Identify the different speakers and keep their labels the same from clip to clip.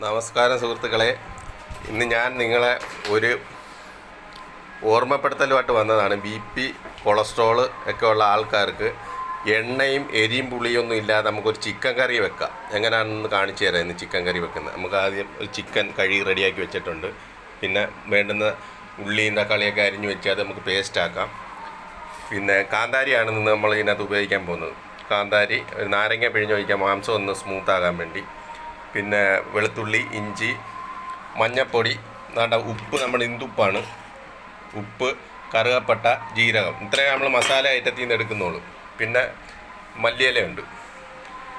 Speaker 1: നമസ്കാരം സുഹൃത്തുക്കളെ. ഇന്ന് ഞാൻ നിങ്ങളെ ഒരു ഓർമ്മപ്പെടുത്തലുമായിട്ട് വന്നതാണ്. ബി പി കൊളസ്ട്രോൾ ഒക്കെ ഉള്ള ആൾക്കാർക്ക് എണ്ണയും എരിയും പുളിയൊന്നും ഇല്ലാതെ നമുക്കൊരു ചിക്കൻ കറി വെക്കാം. എങ്ങനെയാണെന്ന് കാണിച്ചു തരാം ഇന്ന് ചിക്കൻ കറി വെക്കുന്നത്. നമുക്ക് ആദ്യം ഒരു ചിക്കൻ കഴുകി റെഡിയാക്കി വെച്ചിട്ടുണ്ട്. പിന്നെ വേണ്ടുന്ന ഉള്ളിയും തക്കാളിയൊക്കെ അരിഞ്ഞ് വെച്ച് അത് നമുക്ക് പേസ്റ്റാക്കാം പിന്നെ കാന്താരിയാണ് നമ്മൾ ഇതിനകത്ത് ഉപയോഗിക്കാൻ പോകുന്നത്. കാന്താരി നാരങ്ങ പിഴിഞ്ഞൊഴിക്കാൻ മാംസം ഒന്ന് സ്മൂത്ത് ആകാൻ വേണ്ടി. പിന്നെ വെളുത്തുള്ളി ഇഞ്ചി മഞ്ഞപ്പൊടി നാണ്ട ഉപ്പ് നമ്മുടെ ഇന്ദുപ്പാണ്. ഉപ്പ് കറുകപ്പട്ട ജീരകം. ഇത്രയും നമ്മൾ മസാല ഐറ്റത്തിൽ നിന്ന് എടുക്കുന്നുള്ളൂ. പിന്നെ മല്ലിയിലയുണ്ട്.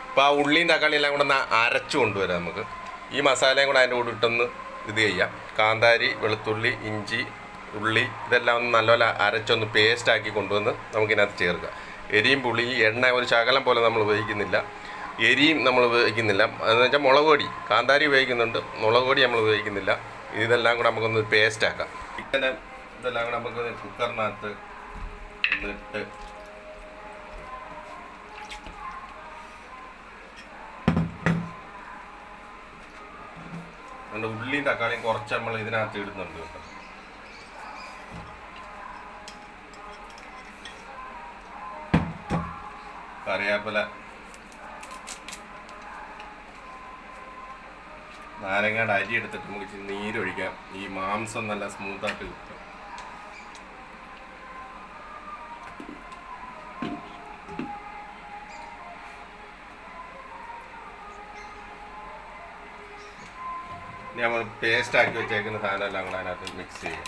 Speaker 1: അപ്പോൾ ആ ഉള്ളിയും തക്കാളിയും എല്ലാം കൂടെ ഒന്ന് അരച്ചു കൊണ്ടുവരാം നമുക്ക്. ഈ മസാലയും കൂടെ അതിന്റെ കൂടെ ഇട്ടൊന്ന് ഇത് ചെയ്യാം. കാന്താരി വെളുത്തുള്ളി ഇഞ്ചി ഉള്ളി ഇതെല്ലാം ഒന്ന് നല്ലപോലെ അരച്ചൊന്ന് പേസ്റ്റാക്കി കൊണ്ടുവന്ന് നമുക്കിതിനകത്ത് ചേർക്കാം. എരിയും പുളിയും എണ്ണ ഒരു ശകലം പോലെ നമ്മൾ ഉപയോഗിക്കുന്നില്ല. എരിയും നമ്മൾ ഉപയോഗിക്കുന്നില്ല. അതെന്ന് വെച്ചാൽ മുളക് പൊടി കാന്താരി ഉപയോഗിക്കുന്നുണ്ട് മുളക് പൊടി നമ്മൾ ഉപയോഗിക്കുന്നില്ല. ഇതെല്ലാം കൂടെ നമുക്കൊന്ന് പേസ്റ്റ് ആക്കാം. ചിക്കന്റെ ഇതെല്ലാം കൂടെ നമുക്ക് കുക്കറിനകത്ത് ഇട്ട് അതുകൊണ്ട് ഉള്ളിയും തക്കാളിയും കുറച്ച് നമ്മൾ ഇതിനകത്ത് ഇടുന്നുണ്ട് കേട്ടോ. കറിവേപ്പില നാരങ്ങയുടെ അരി എടുത്തിട്ട് നമുക്ക് ഇച്ചിരി നീരൊഴിക്കാം ഈ മാംസം നല്ല സ്മൂത്തായിട്ട് കിട്ടും. നമ്മൾ പേസ്റ്റ് ആക്കി വെച്ചേക്കുന്ന സാധനം എല്ലാം കൂടെ അതിനകത്ത് മിക്സ് ചെയ്യാം.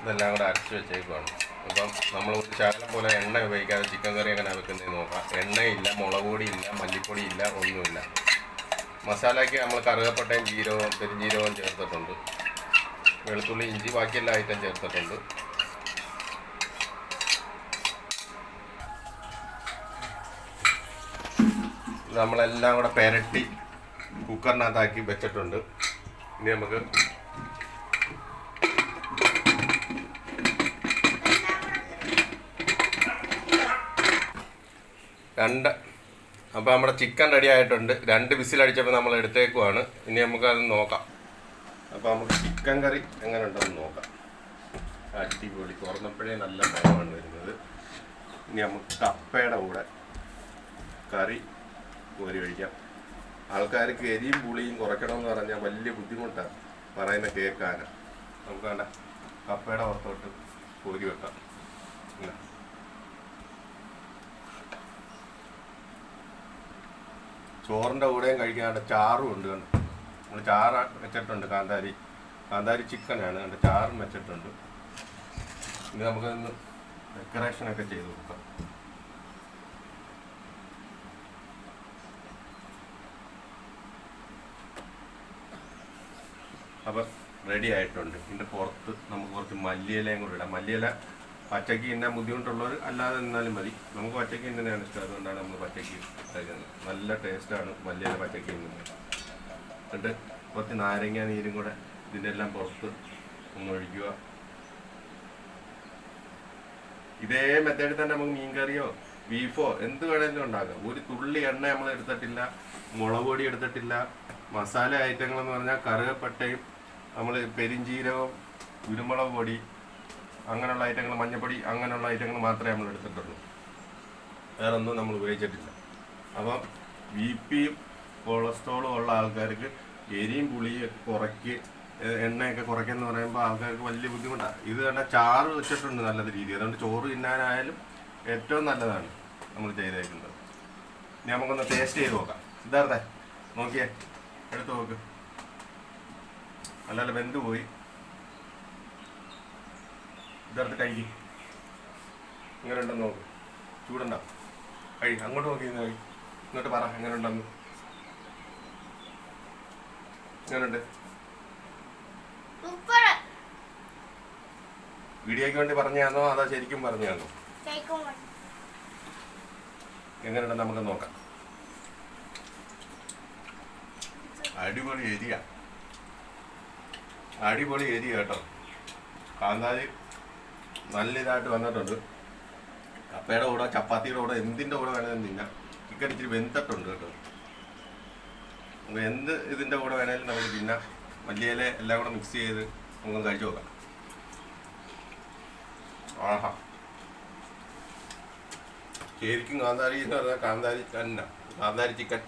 Speaker 1: ഇതെല്ലാം കൂടെ അരച്ച് വെച്ചേക്കുവാണ്. അപ്പം നമ്മൾ ഒരു ശകലം പോലെ എണ്ണ ഉപയോഗിക്കാതെ ചിക്കൻ കറി അങ്ങനെ വെക്കുന്നത് നോക്കാം. എണ്ണയില്ല മുളക് പൊടിയില്ല മല്ലിപ്പൊടിയില്ല ഒന്നുമില്ല. മസാലയ്ക്ക് നമ്മൾ കറുകപ്പട്ടയും ജീരകവും പെരിഞ്ജീരകവും ചേർത്തിട്ടുണ്ട്. വെളുത്തുള്ളി ഇഞ്ചി ബാക്കിയെല്ലാം ഐറ്റം ചേർത്തിട്ടുണ്ട്. നമ്മളെല്ലാം കൂടെ പെരട്ടി കുക്കറിനകത്താക്കി വെച്ചിട്ടുണ്ട്. ഇനി നമുക്ക് രണ്ട്. അപ്പോൾ നമ്മുടെ ചിക്കൻ റെഡി ആയിട്ടുണ്ട്. രണ്ട് വിസിലടിച്ചപ്പോൾ നമ്മൾ എടുത്തേക്കുവാണ്. ഇനി നമുക്കത് നോക്കാം. അപ്പോൾ നമുക്ക് ചിക്കൻ കറി എങ്ങനെ ഉണ്ടെന്ന് നോക്കാം. അടിപൊളി. തുറന്നപ്പോഴേ നല്ല മണമാണ് വരുന്നത്. ഇനി നമുക്ക് കപ്പയുടെ കൂടെ കറി കോരി കഴിക്കാം. ആൾക്കാർക്ക് എരിയും പുളിയും കുറയ്ക്കണമെന്ന് പറഞ്ഞാൽ വലിയ ബുദ്ധിമുട്ടാണ്. പറയുന്ന കേൾക്കാൻ നമുക്ക് വേണ്ട കപ്പയുടെ പുറത്തോട്ട് കോരി വെക്കാം. ഇങ്ങനെ. ചോറിന്റെ കൂടെയും കഴിക്കാണ്ട് ചാറും ഉണ്ട് കണ്ടോ? നമ്മൾ ചാറ് വെച്ചിട്ടുണ്ട് കാന്താരി. കാന്താരി ചിക്കനാണ് കണ്ട്? ചാറും വെച്ചിട്ടുണ്ട്. ഇനി നമുക്ക് ഇന്ന് ഡെക്കറേഷനൊക്കെ ചെയ്ത് കൊടുക്കാം. അപ്പം റെഡി ആയിട്ടുണ്ട്. ഇതിന്റെ പുറത്ത് നമുക്ക് കുറച്ച് മല്ലിയിലയും കൂടെ ഇടാം. മല്ലിയില പച്ചക്ക് തിന്നാൻ ബുദ്ധിമുട്ടുള്ളവർ അല്ലാതെ നിന്നാലും മതി. നമുക്ക് പച്ചക്ക് തന്നെയാണ് ഇഷ്ടം. അതുകൊണ്ടാണ് നമ്മൾ പച്ചക്ക് കഴിക്കുന്നത്. നല്ല ടേസ്റ്റാണ് മല്ലിയില പച്ചക്ക് തിന്നുന്നത് എന്നിട്ട് കുറച്ച് നാരങ്ങ നീരും കൂടെ ഇതിന്റെ എല്ലാം പുറത്ത് ഒന്ന് ഒഴിക്കുക. ഇതേ മെത്തേഡിൽ തന്നെ നമുക്ക് മീൻകറിയോ ബീഫോ എന്ത് വേണമെങ്കിലും ഉണ്ടാക്കാം. ഒരു തുള്ളി എണ്ണ നമ്മൾ എടുത്തിട്ടില്ല മുളക് പൊടി എടുത്തിട്ടില്ല മസാല ഐറ്റങ്ങൾ എന്ന് പറഞ്ഞാൽ കറുകപ്പട്ടയും നമ്മൾ പെരിഞ്ചീരകവും കുരുമുളക് പൊടി അങ്ങനെയുള്ള ഐറ്റങ്ങൾ മഞ്ഞപ്പൊടി അങ്ങനെയുള്ള ഐറ്റങ്ങൾ മാത്രമേ നമ്മൾ എടുത്തിട്ടുള്ളൂ. വേറെ ഒന്നും നമ്മൾ ഉപയോഗിച്ചിട്ടില്ല. അപ്പം ബി പിയും കൊളസ്ട്രോളും ഉള്ള ആൾക്കാർക്ക് എരിയും പുളിയും കുറയ്ക്ക് എണ്ണയൊക്കെ കുറയ്ക്കെന്ന് പറയുമ്പോൾ ആൾക്കാർക്ക് വലിയ ബുദ്ധിമുട്ടാണ്. ഇത് കണ്ട ചാറ് വെച്ചിട്ടുണ്ട് നല്ല രീതി അതുകൊണ്ട് ചോറ് തിന്നാനായാലും ഏറ്റവും നല്ലതാണ് നമ്മൾ ചെയ്തേക്കുന്നത്. ഇനി നമുക്കൊന്ന് ടേസ്റ്റ് ചെയ്ത് നോക്കാം. സിദ്ധാർത്ഥ നോക്കിയേ എടുത്ത് നോക്ക്. നല്ല വെന്ത് പോയി. ഇതെടുത്ത് കഴിക്കും ഇങ്ങനെ ഉണ്ടെന്ന് നോക്ക്. ചൂടണ്ട. കഴി അങ്ങോട്ട് നോക്കി കഴി ഇങ്ങോട്ട് പറ എങ്ങനെ ഉണ്ടെന്ന് എങ്ങനെയുണ്ട് വീഡിയോയ്ക്ക് വേണ്ടി പറഞ്ഞാന്നോ അതോ ശരിക്കും പറഞ്ഞാന്നോ എങ്ങനെയുണ്ടെന്ന് നമുക്ക് നോക്കാം. അടിപൊളി ഏരിയ. അടിപൊളി ഏരിയ കേട്ടോ. കാന്താരി നല്ല ഇതായിട്ട് വന്നിട്ടുണ്ട്. കപ്പയുടെ കൂടെ ചപ്പാത്തിയുടെ കൂടെ എന്തിന്റെ കൂടെ വേണമെങ്കിലും തിന്നാം. ചിക്കൻ ഇച്ചിരി വെന്തിട്ടുണ്ട് കേട്ടോ. നമുക്ക് എന്ത് ഇതിന്റെ കൂടെ വേണേലും നമുക്ക് തിന്നാം. മല്ലിയില എല്ലാം കൂടെ മിക്സ് ചെയ്ത് നമുക്ക് കഴിച്ചു നോക്കാം. ആഹാ. ശരിക്കും കാന്താരി എന്ന് പറഞ്ഞാൽ കാന്താരി തന്നെ. കാന്താരി ചിക്കൻ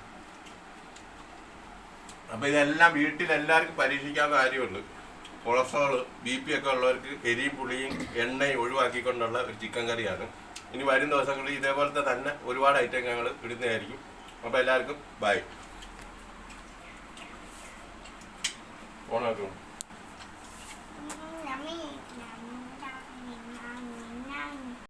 Speaker 1: അപ്പോൾ ഇതെല്ലാം വീട്ടിൽ എല്ലാവർക്കും പരീക്ഷിക്കാവുന്ന കാര്യമുണ്ട്. കൊളസ്ട്രോൾ ബി പി ഒക്കെ ഉള്ളവർക്ക് എരിയും പുളിയും എണ്ണയും ഒഴിവാക്കിക്കൊണ്ടുള്ള ഒരു ചിക്കൻ കറിയാണ്. ഇനി വരും ദിവസങ്ങളിൽ ഇതേപോലത്തെ തന്നെ ഒരുപാട് ഐറ്റം ഞങ്ങൾ ഇടുന്നതായിരിക്കും. അപ്പോൾ എല്ലാവർക്കും ബൈ ഓണാക്കും.